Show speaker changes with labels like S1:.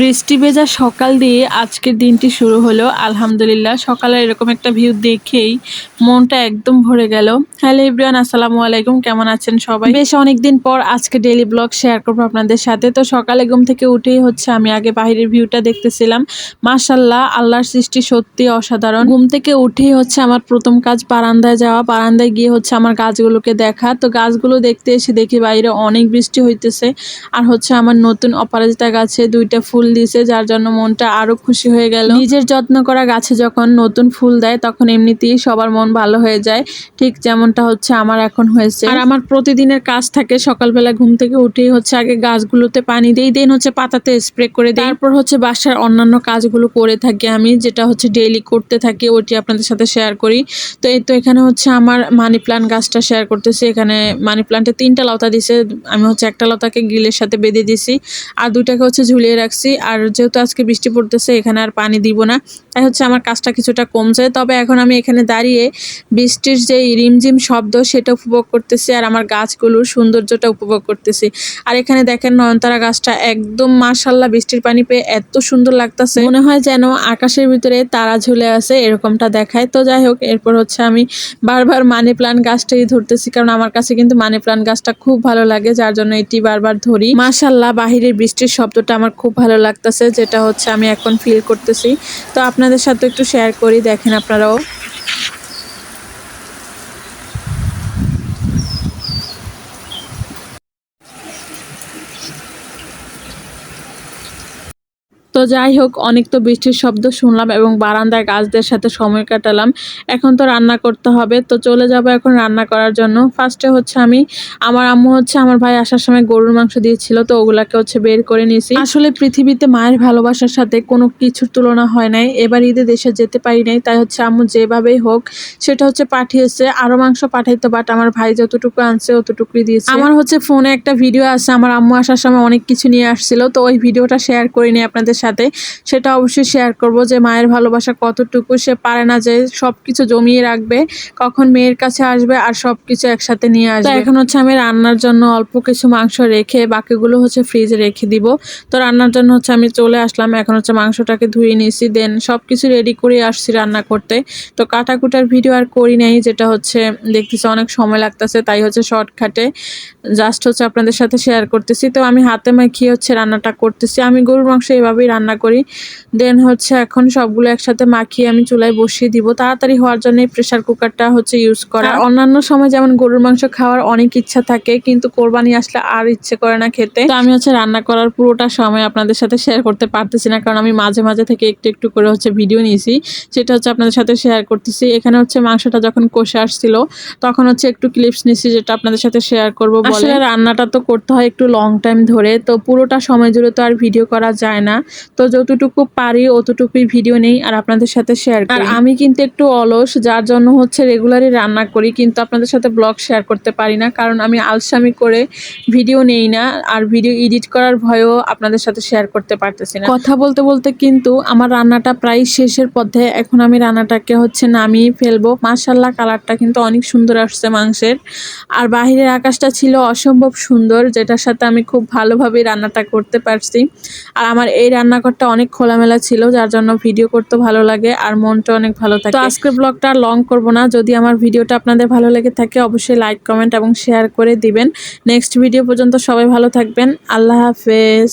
S1: বৃষ্টি ভেজা সকাল দিয়ে আজকের দিনটি শুরু হলো, আলহামদুলিল্লাহ। সকালে এরকম একটা ভিউ দেখেই মনটা একদম ভরে গেল। হ্যালো ইব্রিয়ান আসসালামু আলাইকুম। কেমন আছেন সবাই? বেশ অনেকদিন পর আজকে ডেইলি ব্লগ শেয়ার করব আপনাদের সাথে। তো সকালে ঘুম থেকে উঠেই হচ্ছে আমি আগে বাইরের ভিউটা দেখতেছিলাম। মাশাল্লাহ আল্লাহর সৃষ্টি সত্যি অসাধারণ। ঘুম থেকে উঠেই হচ্ছে আমার প্রথম কাজ বারান্দায় যাওয়া। বারান্দায় গিয়ে হচ্ছে আমার গাছগুলোকে দেখা। তো গাছগুলো দেখতে এসে দেখি বাইরে অনেক বৃষ্টি হইতেছে। আর হচ্ছে আমার নতুন অপরাজিতা গাছে দুইটা ফুল দিছে, যার জন্য মনটা আরও খুশি হয়ে গেল। নিজের যত্ন করা গাছে যখন নতুন ফুল দেয়, তখন এমনিতেই সবার মন ভালো হয়ে যায়। ঠিক যেমনটা হচ্ছে আমার এখন হয়েছে। আর আমার প্রতিদিনের কাজ থাকে, সকালবেলা ঘুম থেকে উঠেই হচ্ছে আগে গাছগুলোতে পানি দিই, দেন হচ্ছে পাতাতে স্প্রে করে দিই। তারপর হচ্ছে বাসার অন্যান্য কাজগুলো করে থাকি আমি, যেটা হচ্ছে ডেইলি করতে থাকি ওটি আপনাদের সাথে শেয়ার করি। তো এই তো এখানে হচ্ছে আমার মানি প্লান্ট গাছটা শেয়ার করতেছি। এখানে মানি প্লান্টে তিনটা লতা দিছে, আমি হচ্ছে একটা লতাকে গ্রিলের সাথে বেঁধে দিছি। আর দুইটাকে হচ্ছে ঝুলিয়ে রাখছি। আর যেহেতু আজকে বৃষ্টি পড়তেছে, এখানে আর পানি দিব না। তাই হচ্ছে আমার কাজটা কিছুটা কমছে। তবে এখন আমি এখানে দাঁড়িয়ে বৃষ্টির যে রিমঝিম শব্দ, সেটা উপভোগ করতেছি আর আমার গাছগুলোর সৌন্দর্যটা উপভোগ করতেছি। আর এখানে দেখেন নয়নতারা গাছটা, একদম মাশাল্লাহ বৃষ্টির পানি পেয়ে এত সুন্দর লাগতেছে। মনে হয় যেন আকাশের ভিতরে তারা ঝুলে আছে, এরকমটা দেখায়। তো যাই হোক, এরপর হচ্ছে আমি বারবার মানি প্লান্ট গাছটাই ধরতেছি, কারণ আমার কাছে কিন্তু মানি প্লান্ট গাছটা খুব ভালো লাগে, যার জন্য এটি বারবার ধরি। মাশাল্লাহ, বাহিরের বৃষ্টির শব্দটা আমার খুব ভালো লাগতেছে, যেটা হচ্ছে আমি এখন ফিল করতেছি। তো আপনাদের সাথে একটু শেয়ার করি, দেখেন আপনারাও। তো যাই হোক, অনেক তো বৃষ্টির শব্দ শুনলাম এবং বারান্দায় গাছদের সাথে সময় কাটালাম। এখন তো রান্না করতে হবে, তো চলে যাব এখন রান্না করার জন্য। ফার্স্টে হচ্ছে আমি, আমার আম্মু হচ্ছে আমার ভাই আসার সময় গরুর মাংস দিয়েছিল, তো ওগুলাকে হচ্ছে বের করে নিয়েছি। আসলে পৃথিবীতে মায়ের ভালোবাসার সাথে কোনো কিছুর তুলনা হয় নাই, এবার ঈদে দেশে যেতে পারি নাই, তাই হচ্ছে আম্মু যেভাবেই হোক, সেটা হচ্ছে পাঠিয়েছে, আরও মাংস পাঠাইতো বাট আমার ভাই যতটুকু আনছে অতটুকুই দিয়েছে। আমার হচ্ছে ফোনে একটা ভিডিও আছে, আমার আম্মু আসার সময় অনেক কিছু নিয়ে আসছিল, তো ওই ভিডিওটা শেয়ার করিনি আপনাদের সাথে। সেটা অবশ্যই শেয়ার করব যে মায়ের ভালোবাসা কতটুকু সে পারে না যে সব কিছু জমিয়ে রাখবে কখন মেয়ের কাছে আসবে আর সব কিছু একসাথে নিয়ে আসবে। এখন হচ্ছে আমি রান্নার জন্য অল্প কিছু মাংস রেখে বাকিগুলো হচ্ছে ফ্রিজে রেখে দিব। তো রান্নার জন্য হচ্ছে আমি চলে আসলাম এখন হচ্ছে মাংসটাকে ধুয়ে নিয়েছি দেন সব কিছু রেডি করে আসছি রান্না করতে। তো কাটাকুটার ভিডিও আর করি নাই যেটা হচ্ছে দেখতেছি অনেক সময় লাগতেছে তাই হচ্ছে শর্টকাটে জাস্ট হচ্ছে আপনাদের সাথে শেয়ার করতেছি। তো আমি হাতে মাখিয়ে হচ্ছে রান্নাটা করতেছি। আমি গরুর মাংস এভাবেই রান্না করি। দেন হচ্ছে এখন সবগুলো একসাথে মাখিয়ে আমি চুলায় বসিয়ে দিব। তাড়াতাড়ি হওয়ার জন্য প্রেশার কুকারটা হচ্ছে ইউজ করা। অন্যান্য সময় যেমন গরুর মাংস খাওয়ার অনেক ইচ্ছা থাকে কিন্তু কোরবানি আসলে আর ইচ্ছে করে না খেতে। তো আমি হচ্ছে রান্না করার পুরোটা সময় আপনাদের সাথে শেয়ার করতে পারতেছি না কারণ আমি মাঝে মাঝে থেকে একটু একটু করে হচ্ছে ভিডিও নিয়েছি। সেটা হচ্ছে আপনাদের সাথে শেয়ার করতেছি। এখানে হচ্ছে মাংসটা যখন কষে আসছিল তখন হচ্ছে একটু ক্লিপস নিছি যেটা আপনাদের সাথে শেয়ার করব আসলে রান্নাটা তো করতে হয় একটু লং টাইম ধরে তো পুরোটা সময় জুড়ে তো আর ভিডিও করা যায় না। তো যতটুকু পারি অতটুকুই ভিডিও নেই আর আপনাদের সাথে শেয়ার করি। আর আমি কিন্তু একটু অলস যার জন্য হচ্ছে রেগুলারই রান্না করি কিন্তু আপনাদের সাথে ব্লগ শেয়ার করতে পারি না কারণ আমি আলসামি করে ভিডিও নেই না আর ভিডিও এডিট করার ভয়ও আপনাদের সাথে শেয়ার করতে পারতেছি না। কথা বলতে বলতে কিন্তু আমার রান্নাটা প্রায় শেষের পথে এখন আমি রান্নাটাকে হচ্ছে নামিয়ে ফেলব। মার্শাল্লাহ কালারটা কিন্তু অনেক সুন্দর আসছে মাংসের। আর বাহিরের আকাশটা ছিল অসম্ভব সুন্দর যেটার সাথে আমি খুব ভালোভাবে রান্নাটা করতে পারছি। আর আমার এই রান্নাঘরটা অনেক খোলামেলা ছিল যার জন্য ভিডিও করতে ভালো লাগে আর মনটা অনেক ভালো থাকে। তো আজকের ব্লগটা লং করব না। যদি আমার ভিডিওটা আপনাদের ভালো লেগে থাকে অবশ্যই লাইক কমেন্ট এবং শেয়ার করে দিবেন। নেক্সট ভিডিও পর্যন্ত সবাই ভালো থাকবেন। আল্লাহ হাফেজ।